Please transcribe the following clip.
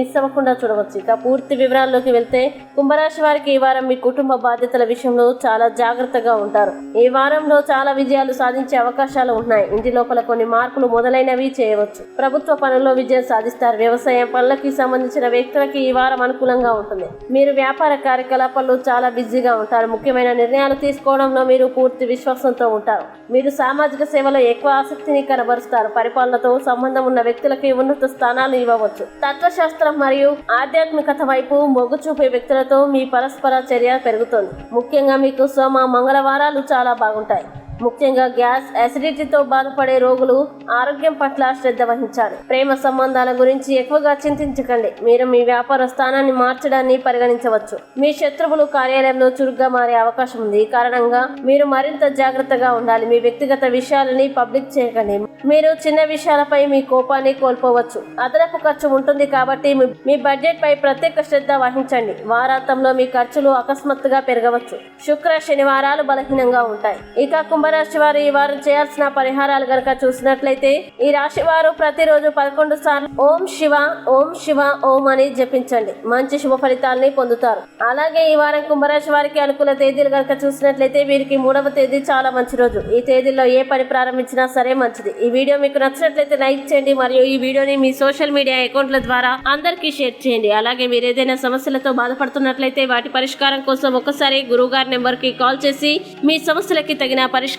Miss అవ్వకుండా చూడవచ్చు. ఇక పూర్తి వివరాల్లోకి వెళ్తే కుంభరాశి వారికి ఈ వారం మీ కుటుంబ బాధ్యతల విషయంలో చాలా జాగ్రత్తగా ఉంటారు. ఈ వారంలో చాలా విజయాలు సాధించే అవకాశాలు ఉన్నాయి. ఇంటి లోపల కొన్ని మార్పులు మొదలైనవి చేయవచ్చు. ప్రభుత్వ పనుల్లో విజయం సాధిస్తారు. వ్యవసాయం పనులకి సంబంధించిన వ్యక్తులకి ఈ వారం అనుకూలంగా ఉంటుంది. మీరు వ్యాపార కార్యకలాపాల్లో చాలా బిజీగా ఉంటారు. ముఖ్యమైన నిర్ణయాలు తీసుకోవడంలో మీరు పూర్తి విశ్వాసంతో ఉంటారు. మీరు సామాజిక సేవలో ఎక్కువ ఆసక్తిని కనబరుస్తారు. పరిపాలనతో సంబంధం ఉన్న వ్యక్తులకి ఉన్నత స్థానాలు ఇవ్వవచ్చు. తత్వశాస్త్ర మరియు ఆధ్యాత్మికత వైపు మొగ్గు చూపే వ్యక్తులతో మీ పరస్పర చర్య పెరుగుతుంది. ముఖ్యంగా మీకు సోమ మంగళవారాలు చాలా బాగుంటాయి. ముఖ్యంగా గ్యాస్ అసిడిటీతో బాధపడే రోగులు ఆరోగ్యం పట్ల శ్రద్ధ వహించాలి. ప్రేమ సంబంధాల గురించి ఎక్కువగా చింతించకండి. మీరు మీ వ్యాపార స్థానాన్ని మార్చడాన్ని పరిగణించవచ్చు. మీ శత్రువులు కార్యాలయంలో చురుగ్గా మారే అవకాశం ఉంది. ఈ కారణంగా మీరు మరింత జాగ్రత్తగా ఉండాలి. మీ వ్యక్తిగత విషయాలని పబ్లిక్ చేయకండి. మీరు చిన్న విషయాలపై మీ కోపాన్ని కోల్పోవచ్చు. అదనపు ఖర్చు ఉంటుంది కాబట్టి మీ- బడ్జెట్ పై ప్రత్యేక శ్రద్ధ వహించండి. వారాంతంలో మీ ఖర్చులు అకస్మాత్తుగా పెరగవచ్చు. శుక్ర శనివారాలు బలహీనంగా ఉంటాయి. ఇక కుంభరాశి వారు ఈ వారం చేయాల్సిన పరిహారాలు గనక చూసినట్లయితే ఈ రాశి వారు ప్రతిరోజు పదకొండు సార్లు ఓం శివ ఓం శివ ఓం అని జపించండి. మంచి శుభ ఫలితాలని పొందుతారు. అలాగే ఈ వారం కుంభరాశి వారికి అనుకూల తేదీలు గనక చూసినట్లయితే వీరికి మూడవ తేదీ చాలా మంచి రోజు. ఈ తేదీలో ఏ పని ప్రారంభించినా సరే మంచిది. ఈ వీడియో మీకు నచ్చినట్లయితే లైక్ చేయండి మరియు ఈ వీడియోని మీ సోషల్ మీడియా అకౌంట్ల ద్వారా అందరికీ షేర్ చేయండి. అలాగే మీరు ఏదైనా సమస్యలతో బాధపడుతున్నట్లయితే వాటి పరిష్కారం కోసం ఒకసారి గురువు గారి నెంబర్కి కాల్ చేసి మీ సమస్యలకి తగిన పరిష్కారం